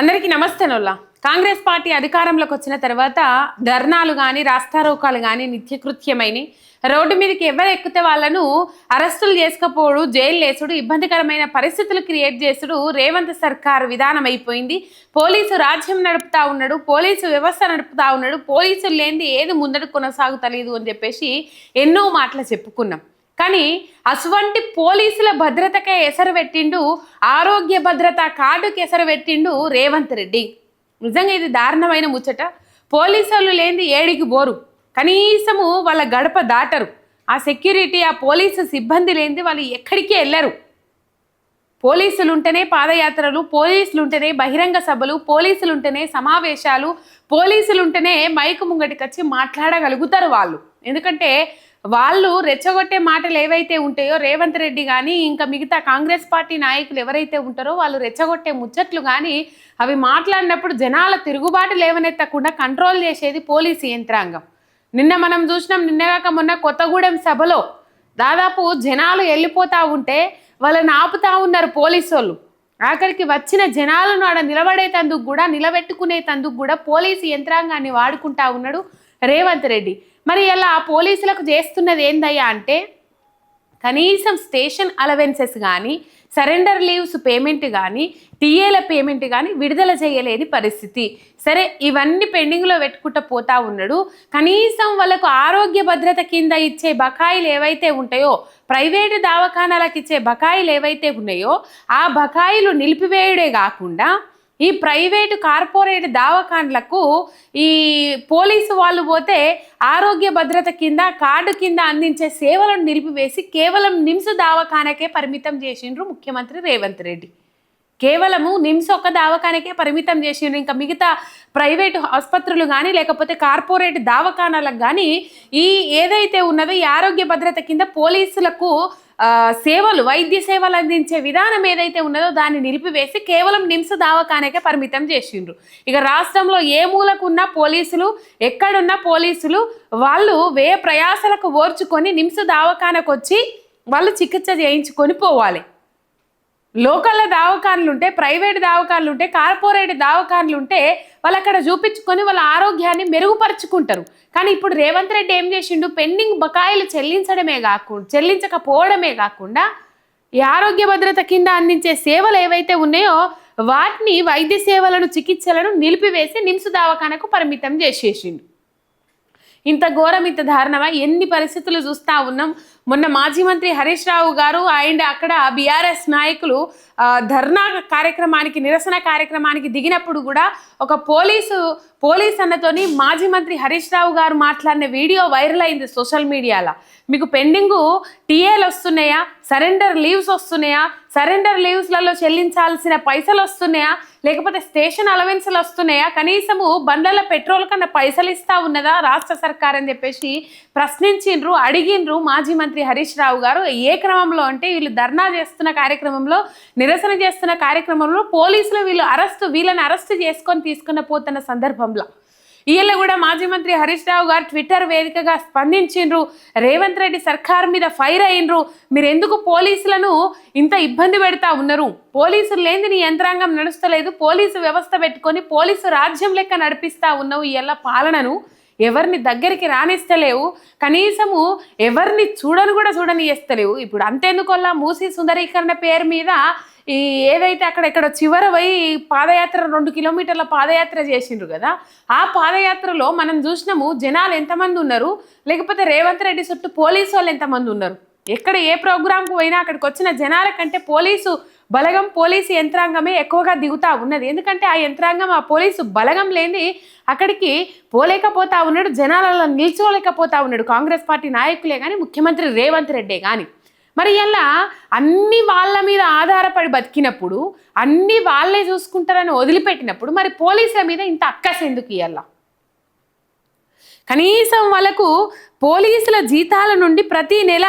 అందరికీ నమస్తే నొల్లా కాంగ్రెస్ పార్టీ అధికారంలోకి వచ్చిన తర్వాత ధర్నాలు కానీ రాస్తారోకాలు కానీ నిత్యకృత్యమైన రోడ్డు మీదకి ఎవరు ఎక్కితే వాళ్ళను అరెస్టులు చేసుకపోడు జైలు వేసుడు ఇబ్బందికరమైన పరిస్థితులు క్రియేట్ చేసుడు రేవంత్ సర్కార్ విధానం అయిపోయింది. పోలీసు రాజ్యం నడుపుతా ఉన్నాడు పోలీసు వ్యవస్థ నడుపుతా ఉన్నాడు పోలీసులు లేనిది ఏది ముందడు కొనసాగుతలేదు అని చెప్పేసి ఎన్నో మాటలు చెప్పుకున్నాం. కానీ అటువంటి పోలీసుల భద్రతకే ఎసరు పెట్టిండు ఆరోగ్య భద్రత కార్డుకి ఎసరు పెట్టిండు రేవంత్ రెడ్డి. నిజంగా ఇది దారుణమైన ముచ్చట. పోలీసులు లేనిది ఏడికి బోరు. కనీసము వాళ్ళ గడప దాటరు. ఆ సెక్యూరిటీ ఆ పోలీసు సిబ్బంది లేనిది వాళ్ళు ఎక్కడికి వెళ్ళరు. పోలీసులు ఉంటేనే పాదయాత్రలు పోలీసులు ఉంటేనే బహిరంగ సభలు పోలీసులు ఉంటేనే సమావేశాలు పోలీసులు ఉంటేనే మైకు ముంగటికి వచ్చి మాట్లాడగలుగుతారు వాళ్ళు. ఎందుకంటే వాళ్ళు రెచ్చగొట్టే మాటలు ఏవైతే ఉంటాయో రేవంత్ రెడ్డి కానీ ఇంకా మిగతా కాంగ్రెస్ పార్టీ నాయకులు ఎవరైతే ఉంటారో వాళ్ళు రెచ్చగొట్టే ముచ్చట్లు కానీ అవి మాట్లాడినప్పుడు జనాల తిరుగుబాటు లేవనెత్తకుండా కంట్రోల్ చేసేది పోలీసు యంత్రాంగం. నిన్న మనం చూసినాం నిన్నగాక మొన్న కొత్తగూడెం సభలో దాదాపు జనాలు వెళ్ళిపోతా ఉంటే వాళ్ళని ఆపుతా ఉన్నారు పోలీసు వాళ్ళు ఆఖరికి వచ్చిన జనాలను ఆడ నిలబడేటందుకు కూడా నిలబెట్టుకునేటందుకు కూడా పోలీసు యంత్రాంగాన్ని వాడుకుంటా ఉన్నాడు రేవంత్ రెడ్డి. మరి ఇలా పోలీసులకు చేస్తున్నది ఏందయ్యా అంటే కనీసం స్టేషన్ అలవెన్సెస్ కానీ సరెండర్ లీవ్స్ పేమెంట్ కానీ టీఏల పేమెంట్ కానీ విడుదల చేయలేని పరిస్థితి. సరే ఇవన్నీ పెండింగ్లో పెట్టుకుంటూ పోతా ఉన్నాడు. కనీసం వాళ్ళకు ఆరోగ్య భద్రత కింద ఇచ్చే బకాయిలు ఏవైతే ఉంటాయో ప్రైవేటు దవాఖానాలకు ఇచ్చే బకాయిలు ఏవైతే ఉన్నాయో ఆ బకాయిలు నిలిపివేయుడే కాకుండా ఈ ప్రైవేటు కార్పొరేట్ దావకాండ్లకు ఈ పోలీసు వాళ్ళు పోతే ఆరోగ్య భద్రత కింద కార్డు కింద అందించే సేవలను నిలిపివేసి కేవలం నిమ్స్ దావఖానకే పరిమితం చేసిండ్రు ముఖ్యమంత్రి రేవంత్ రెడ్డి. కేవలము నిమ్స్ ఒక్క దావఖానకే పరిమితం చేసిండ్రు. ఇంకా మిగతా ప్రైవేటు ఆసుపత్రులు కానీ లేకపోతే కార్పొరేట్ దావఖానాలకు కానీ ఈ ఏదైతే ఉన్నదో ఈ ఆరోగ్య భద్రత కింద పోలీసులకు సేవలు వైద్య సేవలు అందించే విధానం ఏదైతే ఉన్నదో దాన్ని నిలిపివేసి కేవలం నిమ్స్ దావఖానకే పరిమితం చేసిండ్రు. ఇక రాష్ట్రంలో ఏ మూలకున్న పోలీసులు ఎక్కడున్న పోలీసులు వాళ్ళు వే ప్రయాసలకు ఓర్చుకొని నిమ్స్ దావఖానకు వచ్చి వాళ్ళు చికిత్స చేయించుకొని పోవాలి. లోకల్ దావకాన్లు ఉంటే ప్రైవేట్ దావకాన్లు ఉంటే కార్పొరేట్ దావకాన్లు ఉంటే వాళ్ళు అక్కడ చూపించుకొని వాళ్ళ ఆరోగ్యాన్ని మెరుగుపరుచుకుంటారు. కానీ ఇప్పుడు రేవంత్ రెడ్డి ఏం చేసిండు? పెండింగ్ బకాయిలు చెల్లించడమే కాకుండా చెల్లించకపోవడమే కాకుండా ఈ ఆరోగ్య భద్రత కింద అందించే సేవలు ఏవైతే ఉన్నాయో వాటిని వైద్య సేవలను చికిత్సలను నిలిపివేసి నిమ్స్ దవాఖానకు పరిమితం చేసేసిండు. ఇంత ఘోరం ఇంత దారుణమా ఎన్ని పరిస్థితులు చూస్తా ఉన్నాం? మొన్న మాజీ మంత్రి హరీష్ రావు గారు అండ్ అక్కడ బీఆర్ఎస్ నాయకులు ధర్నా కార్యక్రమానికి నిరసన కార్యక్రమానికి దిగినప్పుడు కూడా ఒక పోలీసు పోలీస్ అన్నతోని మాజీ మంత్రి హరీష్ రావు గారు మాట్లాడిన వీడియో వైరల్ అయింది సోషల్ మీడియాలో. మీకు పెండింగు టీఏలు వస్తున్నాయా? సరెండర్ లీవ్స్ వస్తున్నాయా? సరెండర్ లీవ్స్లలో చెల్లించాల్సిన పైసలు వస్తున్నాయా? లేకపోతే స్టేషన్ అలవెన్స్లు వస్తున్నాయా? కనీసము బండ్ల పెట్రోల్ కన్నా పైసలు ఇస్తా ఉన్నదా రాష్ట్ర సర్కార్ అని చెప్పేసి ప్రశ్నించిండ్రు అడిగిండ్రు మాజీ మంత్రి హరీష్ రావు గారు ఏ క్రమంలో అంటే వీళ్ళు ధర్నా చేస్తున్న కార్యక్రమంలో నిరసన చేస్తున్న కార్యక్రమంలో పోలీసులు వీళ్ళు అరెస్టు వీళ్ళని అరెస్ట్ చేసుకొని తీసుకున్న పోతున్న సందర్భంలో. వీళ్ళు కూడా మాజీ మంత్రి హరీష్ రావు గారు ట్విట్టర్ వేదికగా స్పందించిండ్రు. రేవంత్ రెడ్డి సర్కార్ మీద ఫైర్ అయిండ్రు మీరు ఎందుకు పోలీసులను ఇంత ఇబ్బంది పెడతా ఉన్నారు? పోలీసులు లేని నీ యంత్రాంగం నడుస్తలేదు. పోలీసు వ్యవస్థ పెట్టుకొని పోలీసు రాజ్యం లెక్క నడిపిస్తా ఉన్నావు. వీళ్ళ పాలనను ఎవరిని దగ్గరికి రానిస్తలేవు. కనీసము ఎవరిని చూడను కూడా చూడని చేస్తలేవు ఇప్పుడు అంతేందుకల్లా మూసి సుందరీకరణ పేరు మీద ఈ ఏదైతే అక్కడ ఇక్కడ చివర పోయి పాదయాత్ర రెండు కిలోమీటర్ల పాదయాత్ర చేసిండ్రు కదా ఆ పాదయాత్రలో మనం చూసినాము జనాలు ఎంతమంది ఉన్నారు? లేకపోతే రేవంత్ రెడ్డి చుట్టూ పోలీసు వాళ్ళు ఎంతమంది ఉన్నారు? ఎక్కడ ఏ ప్రోగ్రాంకు పోయినా అక్కడికి వచ్చిన జనాల కంటే పోలీసు బలగం పోలీసు యంత్రాంగమే ఎక్కువగా దిగుతా ఉన్నది. ఎందుకంటే ఆ యంత్రాంగం ఆ పోలీసు బలగం లేని అక్కడికి పోలేకపోతా ఉన్నాడు జనాలలో నిల్చోలేకపోతా ఉన్నాడు కాంగ్రెస్ పార్టీ నాయకులే కానీ ముఖ్యమంత్రి రేవంత్ రెడ్డే కానీ మరి ఇలా అన్ని వాళ్ళ మీద ఆధారపడి బతికినప్పుడు అన్ని వాళ్ళే చూసుకుంటారని వదిలిపెట్టినప్పుడు మరి పోలీసుల మీద ఇంత అక్కస్ ఎందుకు కనీసం వాళ్ళకు పోలీసుల జీతాల నుండి ప్రతి నెల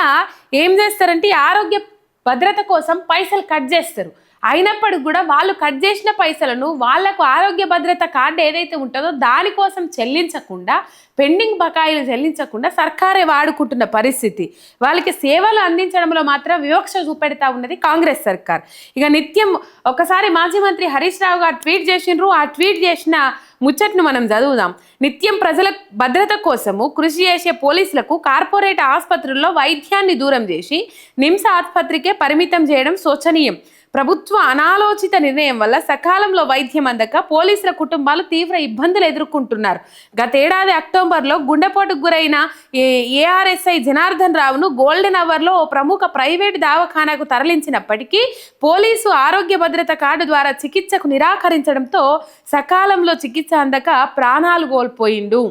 ఏం చేస్తారంటే ఆరోగ్య భద్రత కోసం పైసలు కట్ చేస్తారు. అయినప్పటికి కూడా వాళ్ళు కట్ చేసిన పైసలను వాళ్ళకు ఆరోగ్య భద్రత కార్డు ఏదైతే ఉంటుందో దానికోసం చెల్లించకుండా పెండింగ్ బకాయిలు చెల్లించకుండా సర్కారే వాడుకుంటున్న పరిస్థితి. వాళ్ళకి సేవలు అందించడంలో మాత్రం వివక్ష చూపెడతా ఉన్నది కాంగ్రెస్ సర్కార్. ఇక నిత్యం ఒకసారి మాజీ మంత్రి హరీష్ రావు గారు ట్వీట్ చేసిండ్రు. ఆ ట్వీట్ చేసిన ముచ్చట్ను మనం చదువుదాం. నిత్యం ప్రజల భద్రత కోసము కృషి చేసే పోలీసులకు కార్పొరేట్ ఆసుపత్రుల్లో వైద్యాన్ని దూరం చేసి నిమ్స్ ఆసుపత్రికే పరిమితం చేయడం శోచనీయం. ప్రభుత్వ అనాలోచిత నిర్ణయం వల్ల సకాలంలో వైద్యం అందక పోలీసుల కుటుంబాలు తీవ్ర ఇబ్బందులు ఎదుర్కొంటున్నారు. గతేడాది అక్టోబర్లో గుండెపోటుకు గురైన ఏ- ఏఆర్ఎస్ఐ జనార్దన్ రావును గోల్డెన్ అవర్లో ఓ ప్రముఖ ప్రైవేట్ దవాఖానాకు తరలించినప్పటికీ పోలీసు ఆరోగ్య భద్రత కార్డు ద్వారా చికిత్సకు నిరాకరించడంతో సకాలంలో చికిత్స అందక ప్రాణాలు కోల్పోయిండు.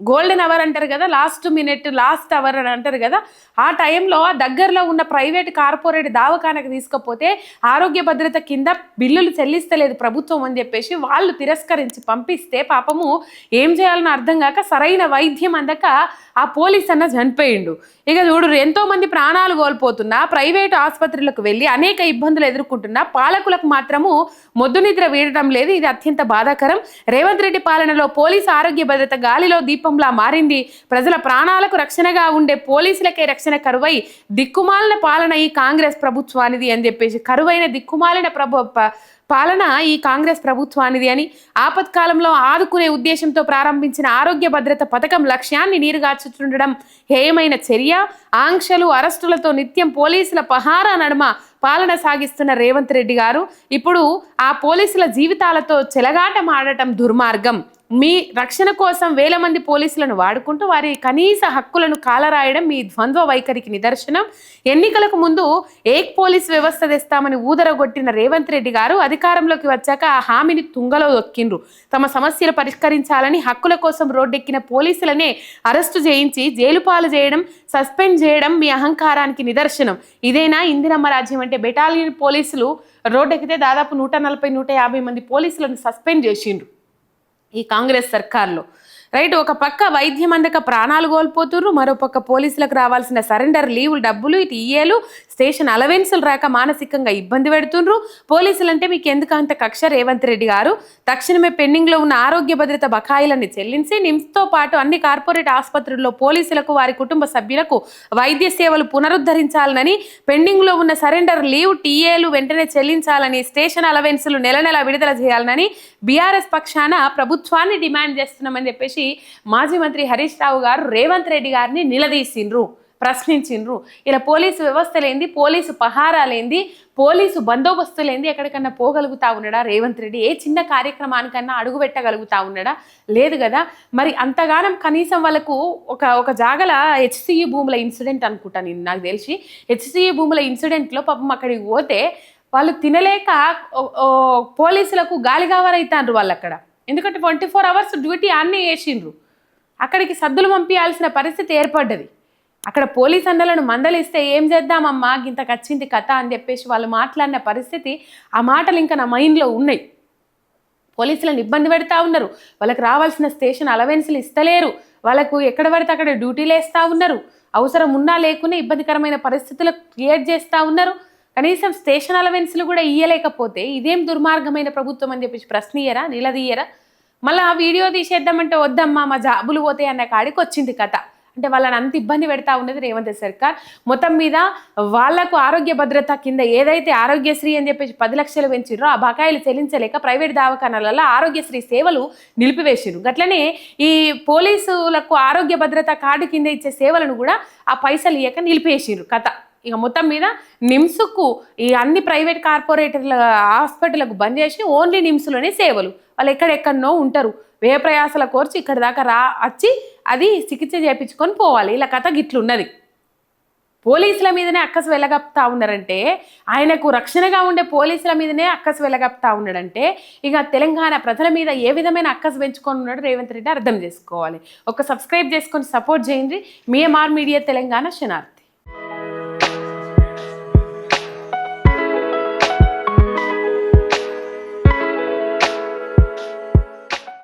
గోల్డెన్ అవర్ అంటారు కదా లాస్ట్ మినిట్ లాస్ట్ అవర్ అని అంటారు కదా ఆ టైంలో దగ్గరలో ఉన్న ప్రైవేట్ కార్పొరేట్ దవాఖానకు తీసుకపోతే ఆరోగ్య భద్రత కింద బిల్లులు చెల్లిస్తలేదు ప్రభుత్వం అని చెప్పేసి వాళ్ళు తిరస్కరించి పంపిస్తే పాపము ఏం చేయాలని అర్థం కాక సరైన వైద్యం అందక ఆ పోలీస్ అన్న చనిపోయిండు. ఇక చూడు ఎంతోమంది ప్రాణాలు కోల్పోతున్నా ప్రైవేట్ ఆసుపత్రులకు వెళ్ళి అనేక ఇబ్బందులు ఎదుర్కొంటున్నా పాలకులకు మాత్రము మొద్దు నిద్ర వీడటం లేదు ఇది అత్యంత బాధాకరం. రేవంత్ రెడ్డి పాలనలో పోలీసు ఆరోగ్య భద్రత గాలిలో దీపం దీపంలా మారింది. ప్రజల ప్రాణాలకు రక్షణగా ఉండే పోలీసులకే రక్షణ కరువై దిక్కుమాలిన పాలన ఈ కాంగ్రెస్ ప్రభుత్వానిది అని చెప్పేసి కరువైన దిక్కుమాలిన ప్రభు పాలన ఈ కాంగ్రెస్ ప్రభుత్వానిది అని ఆపత్కాలంలో ఆదుకునే ఉద్దేశంతో ప్రారంభించిన ఆరోగ్య భద్రత పథకం లక్ష్యాన్ని నీరుగార్చుతుండడం హేయమైన చర్య. ఆంక్షలు అరెస్టులతో నిత్యం పోలీసుల పహారా నడుమ పాలన సాగిస్తున్న రేవంత్ రెడ్డి గారు ఇప్పుడు ఆ పోలీసుల జీవితాలతో చెలగాటమాడటం దుర్మార్గం. మీ రక్షణ కోసం వేల మంది పోలీసులను వాడుకుంటూ వారి కనీస హక్కులను కాలరాయడం మీ ద్వంద్వ వైఖరికి నిదర్శనం. ఎన్నికలకు ముందు ఏక్ పోలీస్ వ్యవస్థ తెస్తామని ఊదరగొట్టిన రేవంత్ రెడ్డి గారు అధికారంలోకి వచ్చాక ఆ హామీని తుంగలో దొక్కిండ్రు. తమ సమస్యలు పరిష్కరించాలని హక్కుల కోసం రోడ్డెక్కిన పోలీసులనే అరెస్టు చేయించి జైలుపాలు చేయడం సస్పెండ్ చేయడం మీ అహంకారానికి నిదర్శనం. ఇదేనా ఇందిరమ్మ రాజ్యం అంటే బెటాలియన్ పోలీసులు రోడ్డెక్కితే దాదాపు నూట నలభై నూట యాభై మంది పోలీసులను సస్పెండ్ చేసిండ్రు. ఈ కాంగ్రెస్ సర్కార్లో. రైట్ ఒక పక్క వైద్యం అందక ప్రాణాలు కోల్పోతున్నారు మరో పక్క పోలీసులకు రావాల్సిన సరెండర్ లీవ్ డబ్బులు ఇటు ఇయ్యేలు స్టేషన్ అలవెన్సులు రాక మానసికంగా ఇబ్బంది పెడుతుండ్రు. పోలీసులు అంటే మీకు ఎందుకు అంత కక్ష రేవంత్ రెడ్డి గారు? తక్షణమే పెండింగ్లో ఉన్న ఆరోగ్య భద్రత బకాయిలను చెల్లించి నిమ్స్తో పాటు అన్ని కార్పొరేట్ ఆసుపత్రుల్లో పోలీసులకు వారి కుటుంబ సభ్యులకు వైద్య సేవలు పునరుద్ధరించాలని పెండింగ్లో ఉన్న సరెండర్ లీవ్ టీఏలు వెంటనే చెల్లించాలని స్టేషన్ అలవెన్సులు నెల నెల విడుదల చేయాలని బీఆర్ఎస్ పక్షాన ప్రభుత్వాన్ని డిమాండ్ చేస్తున్నామని చెప్పేసి మాజీ మంత్రి హరీష్ రావు గారు రేవంత్ రెడ్డి గారిని నిలదీసిండ్రు ప్రశ్నించిండ్రు. ఇలా పోలీసు వ్యవస్థలేంది పోలీసు పహారాలేంది పోలీసు బందోబస్తులేంది ఎక్కడికన్నా పోగలుగుతా ఉన్నాడా రేవంత్ రెడ్డి? ఏ చిన్న కార్యక్రమానికన్నా అడుగు పెట్టగలుగుతా ఉన్నాడా? లేదు కదా. మరి అంతగానం కనీసం వాళ్ళకు ఒక ఒక జాగల హెచ్సిఈ భూముల ఇన్సిడెంట్ అనుకుంటా నేను నాకు తెలిసి. హెచ్సిఈ భూముల ఇన్సిడెంట్లో పాపం అక్కడికి పోతే వాళ్ళు తినలేక ఓ- ఓ పోలీసులకు గాలిగావరైతాండ్రు వాళ్ళు అక్కడ ఎందుకంటే ట్వంటీ ఫోర్ అవర్స్ డ్యూటీ అన్నీ వేసిండ్రు అక్కడికి సద్దులు పంపించాల్సిన పరిస్థితి ఏర్పడ్డది. అక్కడ పోలీస్ అన్నలను మందలిస్తే ఏం చేద్దామమ్మా ఇంత కచ్చింది కథ అని చెప్పేసి వాళ్ళు మాట్లాడిన పరిస్థితి ఆ మాటలు ఇంకా నా మైండ్లో ఉన్నాయి. పోలీసులను ఇబ్బంది పెడతా ఉన్నారు. వాళ్ళకి రావాల్సిన స్టేషన్ అలవెన్స్లు ఇస్తలేరు. వాళ్ళకు ఎక్కడ పడితే అక్కడ డ్యూటీలు వేస్తూ ఉన్నారు. అవసరం ఉన్నా లేకునే ఇబ్బందికరమైన పరిస్థితులు క్రియేట్ చేస్తూ ఉన్నారు. కనీసం స్టేషన్ అలవెన్స్లు కూడా ఇయ్యలేకపోతే ఇదేం దుర్మార్గమైన ప్రభుత్వం అని చెప్పేసి ప్రశ్నియరా నిలదీయరా? మళ్ళీ ఆ వీడియో తీసేద్దామంటే వద్దమ్మా మా జాబులు పోతాయి అన్న కాడికి వచ్చింది కథ. అంటే వాళ్ళని అంత ఇబ్బంది పెడతా ఉన్నది రేవంత్ సర్కార్. మొత్తం మీద వాళ్ళకు ఆరోగ్య భద్రత కింద ఏదైతే ఆరోగ్యశ్రీ అని చెప్పేసి పది లక్షలు పెంచిర్రో ఆ బకాయిలు చెల్లించలేక ప్రైవేట్ దవాఖానాలలో ఆరోగ్యశ్రీ సేవలు నిలిపివేసిరు గట్లనే ఈ పోలీసులకు ఆరోగ్య భద్రత కార్డు కింద ఇచ్చే సేవలను కూడా ఆ పైసలు ఇయ్యక నిలిపేసిరు కథ. ఇక మొత్తం మీద నిమ్స్కు ఈ అన్ని ప్రైవేట్ కార్పొరేటర్ల హాస్పిటల్కు బంద్ చేసి ఓన్లీ నిమ్స్లోనే సేవలు. వాళ్ళు ఎక్కడెక్కడనో ఉంటారు. వ్యయ ప్రయాసాల కోర్చి ఇక్కడ దాకా రా వచ్చి అది చికిత్స చేయించుకొని పోవాలి. ఇలా కథ గిట్లున్నది. పోలీసుల మీదనే అక్కసు వెలగప్తా ఉన్నారంటే ఆయనకు రక్షణగా ఉండే పోలీసుల మీదనే అక్కసు వెలగప్తా ఉన్నాడంటే ఇక తెలంగాణ ప్రజల మీద ఏ విధమైన అక్కసు పెంచుకొని ఉన్నాడు రేవంత్ రెడ్డి అర్థం చేసుకోవాలి. ఒక సబ్స్క్రైబ్ చేసుకొని సపోర్ట్ చేయండి. మీఎంఆర్ మీడియా తెలంగాణ శనార్థి.